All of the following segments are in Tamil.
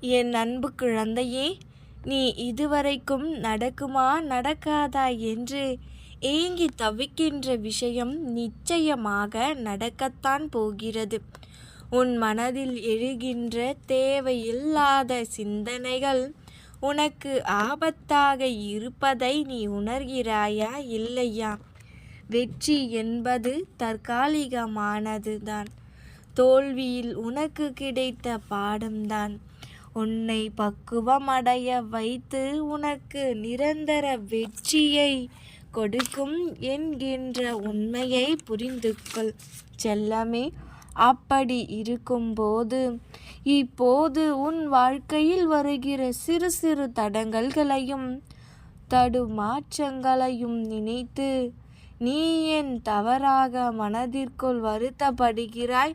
என் அன்பு குழந்தையே நீ இதுவரைக்கும் நடக்குமா நடக்காதா என்று ஏங்கி தவிக்கின்ற விஷயம் நிச்சயமாக நடக்கத்தான் போகிறது. உன் மனதில் எழுகின்ற தேவையில்லாத சிந்தனைகள் உனக்கு ஆபத்தாக இருப்பதை நீ உணர்கிறாயா இல்லையா? வெற்றி என்பது தற்காலிகமானது தான் தோல்வியில் உனக்கு கிடைத்த பாடம்தான். உன்னை பக்குவமடைய வைத்து உனக்கு நிரந்தர வெற்றியை கொடுக்கும் என்கின்ற உண்மையை புரிந்து கொள் செல்லமே அப்படி இருக்கும்போது இப்போது உன் வாழ்க்கையில் வருகிற சிறு சிறு தடங்கல்களையும் தடுமாற்றங்களையும் நினைத்து நீ என் தவறாக மனதிற்குள் வருத்தப்படுகிறாய்.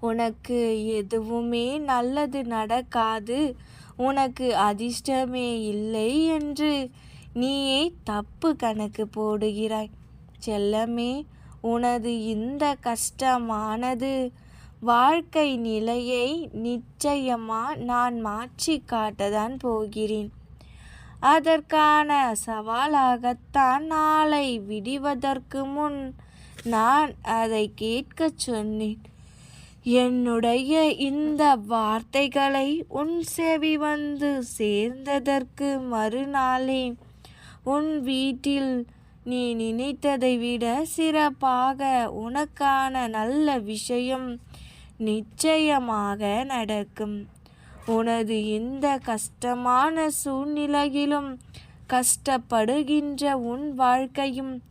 உனக்கு எதுவுமே நல்லது நடக்காது. உனக்கு அதிர்ஷ்டமே இல்லை என்று நீயே தப்பு கணக்கு போடுகிறாய். செல்லமே உனது இந்த கஷ்டமானது வாழ்க்கை நிலையை நிச்சயமா நான் மாற்றி காட்டதான் போகிறேன். அதற்கான சவாலாகத்தான் நாளை விடிவதற்கு முன் நான் அதை கேட்கச் சொன்னேன். என்னுடைய இந்த வார்த்தைகளை உன் செவி வந்து சேர்ந்ததற்கு மறுநாளே. உன் வீட்டில் நீ நினைத்ததை விட சிறப்பாக உனக்கான நல்ல விஷயம் நிச்சயமாக நடக்கும். உனது இந்த கஷ்டமான சூழ்நிலையிலும் கஷ்டப்படுகின்ற உன் வாழ்க்கையும்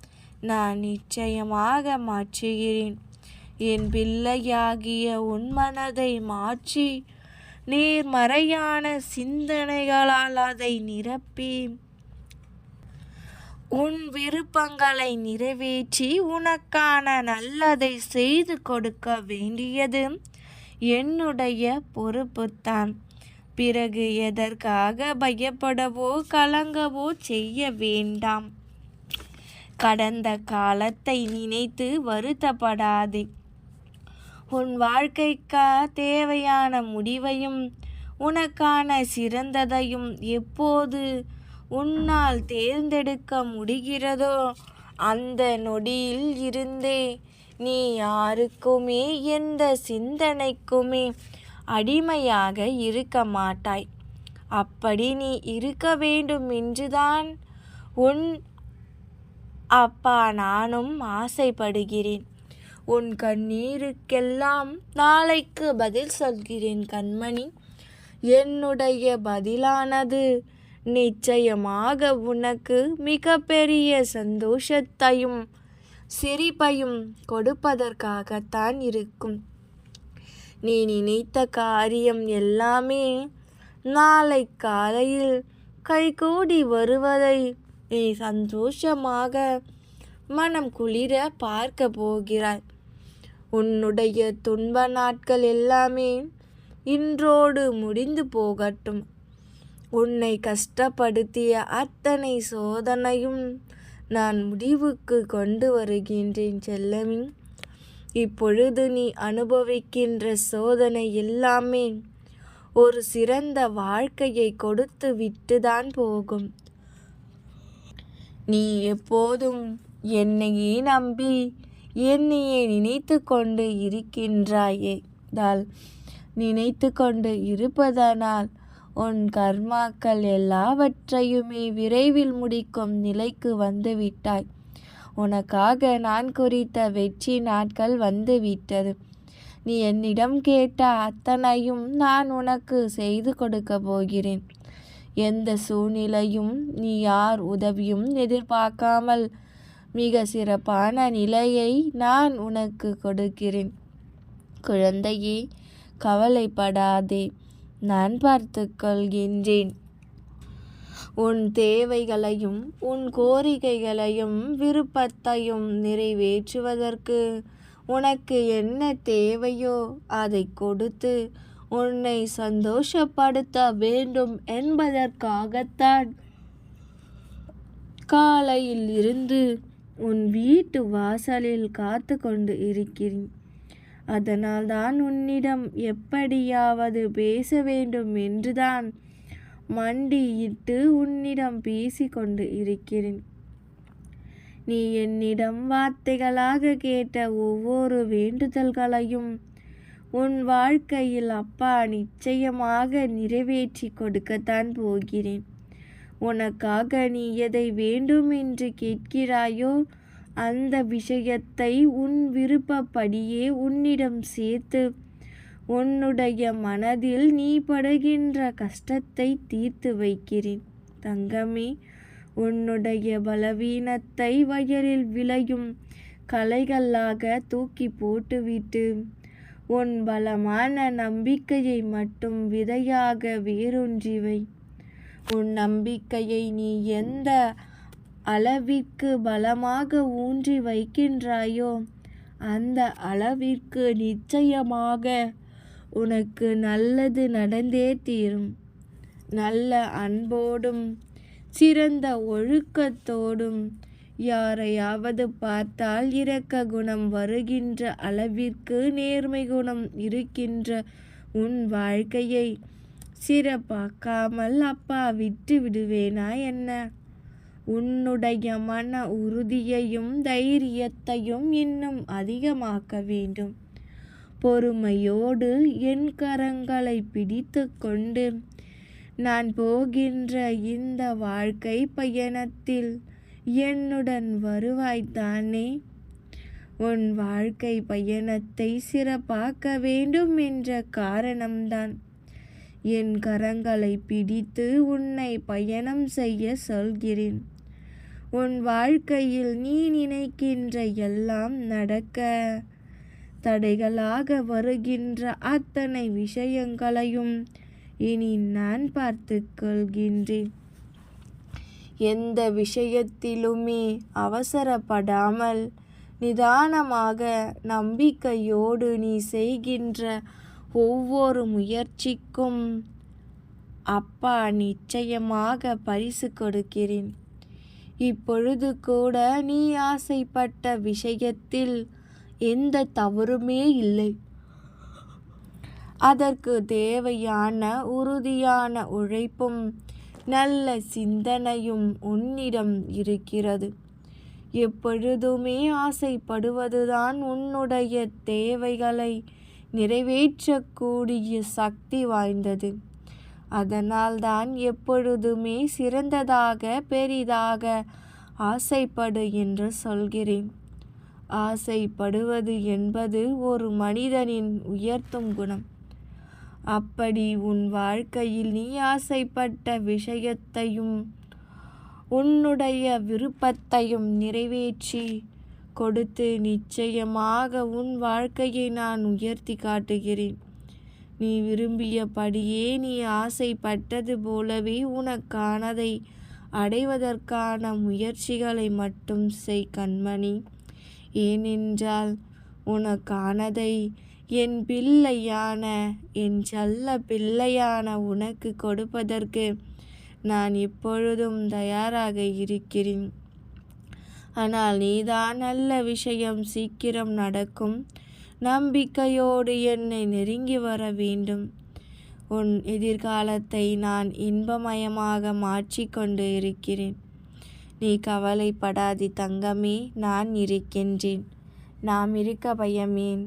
நான் நிச்சயமாக மாற்றுகிறேன். என் பிள்ளையாகிய உன் மனதை மாற்றி நேர்மறையான சிந்தனைகளால் அதை நிரப்பி உன் விருப்பங்களை நிறைவேற்றி உனக்கான நல்லதை செய்து கொடுக்க வேண்டியது என்னுடைய பொறுப்புத்தான். பிறகு எதற்காக பயப்படவோ கலங்கவோ செய்ய வேண்டாம். கடந்த காலத்தை நினைத்து வருத்தப்படாதே. உன் வாழ்க்கைக்கு தேவையான முடிவையும் உனக்கான சிறந்ததையும் எப்போது உன்னால் தேர்ந்தெடுக்க முடிகிறதோ அந்த நொடியில் இருந்தே நீ யாருக்குமே எந்த சிந்தனைக்குமே அடிமையாக இருக்க மாட்டாய். அப்படி நீ இருக்க வேண்டும் என்றுதான் உன் அப்பா நானும் ஆசைப்படுகிறேன். உன் கண்ணீருக்கெல்லாம் நாளைக்கு பதில் சொல்கிறேன் கண்மணி. என்னுடைய பதிலானது நிச்சயமாக உனக்கு மிகப்பெரிய சந்தோஷத்தையும் சிரிப்பையும் கொடுப்பதற்காகத்தான் இருக்கும். நீ நினைத்த காரியம் எல்லாமே நாளை காலையில் கைகூடி வருவதை நீ சந்தோஷமாக மனம் குளிர பார்க்க போகிறாய். உன்னுடைய துன்ப நாட்கள் எல்லாமே இன்றோடு முடிந்து போகட்டும். உன்னை கஷ்டப்படுத்திய அத்தனை சோதனையும் நான் முடிவுக்கு கொண்டு வருகின்றேன் செல்லமி. இப்பொழுது நீ அனுபவிக்கின்ற சோதனை எல்லாமே ஒரு சிறந்த வாழ்க்கையை கொடுத்து விட்டுதான் போகும். நீ எப்போதும் என்னையே நம்பி என்னையே நினைத்து கொண்டு இருக்கின்றாயே. தால் நினைத்து கொண்டு இருப்பதனால் உன் கர்மாக்கள் எல்லாவற்றையுமே விரைவில் முடிக்கும் நிலைக்கு வந்துவிட்டாய். உனக்காக நான் குறித்த வெற்றி நாட்கள் வந்துவிட்டது. நீ என்னிடம் கேட்ட அத்தனையும் நான் உனக்கு செய்து கொடுக்க போகிறேன். எந்த சூழ்நிலையும் நீ யார் உதவியும் எதிர்பார்க்காமல் மிக சிறப்பான நிலையை நான் உனக்கு கொடுக்கிறேன். குழந்தையே கவலைப்படாதே நான் பார்த்து கொள்கின்றேன் உன் தேவைகளையும் உன் கோரிக்கைகளையும் விருப்பத்தையும் நிறைவேற்றுவதற்கு உனக்கு என்ன தேவையோ அதை கொடுத்து உன்னை சந்தோஷப்படுத்த வேண்டும் என்பதற்காகத்தான் காலையில் இருந்து உன் வீட்டு வாசலில் காத்து கொண்டு இருக்கிறேன். அதனால்தான் உன்னிடம் எப்படியாவது பேச வேண்டும் என்றுதான் மண்டியிட்டு உன்னிடம் பேசிக்கொண்டு இருக்கிறேன். நீ என்னிடம் வார்த்தைகளாக கேட்ட ஒவ்வொரு வேண்டுதல்களையும் உன் வாழ்க்கையில் அப்பா நிச்சயமாக நிறைவேற்றி கொடுக்கத்தான் போகிறேன். உனக்காக நீ எதை வேண்டும் என்று கேட்கிறாயோ அந்த விஷயத்தை உன் விருப்பப்படியே உன்னிடம் சேர்த்து உன்னுடைய மனதில் நீ படுகின்ற கஷ்டத்தை தீர்த்து வைக்கிறேன். தங்கமே உன்னுடைய பலவீனத்தை வயலில் விளையும் கலைகளாக தூக்கி போட்டுவிட்டு உன் பலமான நம்பிக்கையை மட்டும் விதையாக வேரூன்றி வை. உன் நம்பிக்கையை நீ எந்த அளவிற்கு பலமாக ஊன்றி வைக்கின்றாயோ அந்த அளவிற்கு நிச்சயமாக உனக்கு நல்லது நடந்தே தீரும். நல்ல அன்போடும் சிறந்த ஒழுக்கத்தோடும் யாரையாவது பார்த்தால் இரக்க குணம் வருகின்ற அளவிற்கு நேர்மை குணம் இருக்கின்ற உன் வாழ்க்கையை சிறப்பாக்காமல் அப்பா விட்டு விடுவேனா என்ன? உன்னுடைய மன உறுதியையும் தைரியத்தையும் இன்னும் அதிகமாக்க வேண்டும். பொறுமையோடு என் கரங்களை பிடித்து கொண்டு நான் போகின்ற இந்த வாழ்க்கை பயணத்தில் என்னுடன் வருவாய்த்தானே உன் வாழ்க்கை பயணத்தை சிறப்பாக்க வேண்டும் என்ற காரணம்தான். என் கரங்களை பிடித்து உன்னை பயணம் செய்ய சொல்கிறேன். உன் வாழ்க்கையில் நீ நினைக்கின்ற எல்லாம் நடக்க தடைகளாக வருகின்ற அத்தனை விஷயங்களையும் இனி நான் பார்த்து கொள்கின்றேன். எந்த விஷயத்திலுமே அவசரப்படாமல் நிதானமாக நம்பிக்கையோடு நீ செய்கின்ற ஒவ்வொரு முயற்சிக்கும் அப்பா நிச்சயமாக பரிசு கொடுக்கிறேன். இப்பொழுது கூட நீ ஆசைப்பட்ட விஷயத்தில் எந்த தவறுமே இல்லை. அதற்கு தேவையான உறுதியான உழைப்பும் நல்ல சிந்தனையும் உன்னிடம் இருக்கிறது. எப்பொழுதுமே ஆசைப்படுவதுதான் உன்னுடைய தேவைகளை நிறைவேற்றக்கூடிய சக்தி வாய்ந்தது. அதனால்தான் எப்பொழுதுமே சிறந்ததாக பெரிதாக ஆசைப்படு என்று சொல்கிறேன். ஆசைப்படுவது என்பது ஒரு மனிதனின் உயர்த்தும் குணம். அப்படி உன் வாழ்க்கையில் நீ ஆசைப்பட்ட விஷயத்தையும் உன்னுடைய விருப்பத்தையும் நிறைவேற்றி கொடுத்து நிச்சயமாக உன் வாழ்க்கையை நான் உயர்த்தி காட்டுகிறேன். நீ விரும்பியபடியே நீ ஆசைப்பட்டது போலவே உனக்கானதை அடைவதற்கான முயற்சிகளை மட்டும் செய் கண்மணி. ஏனென்றால் உனக்கானதை என் பிள்ளையான என் செல்ல பிள்ளையான உனக்கு கொடுப்பதற்கு நான் எப்பொழுதும் தயாராக இருக்கிறேன். ஆனால் நீதான் நல்ல விஷயம் சீக்கிரம் நடக்கும். நம்பிக்கையோடு என்னை நெருங்கி வர வேண்டும். உன் எதிர்காலத்தை நான் இன்பமயமாக மாற்றிக்கொண்டு இருக்கிறேன். நீ கவலைப்படாதி தங்கமே நான் இருக்கின்றேன். நாம் இருக்க பயமேன்.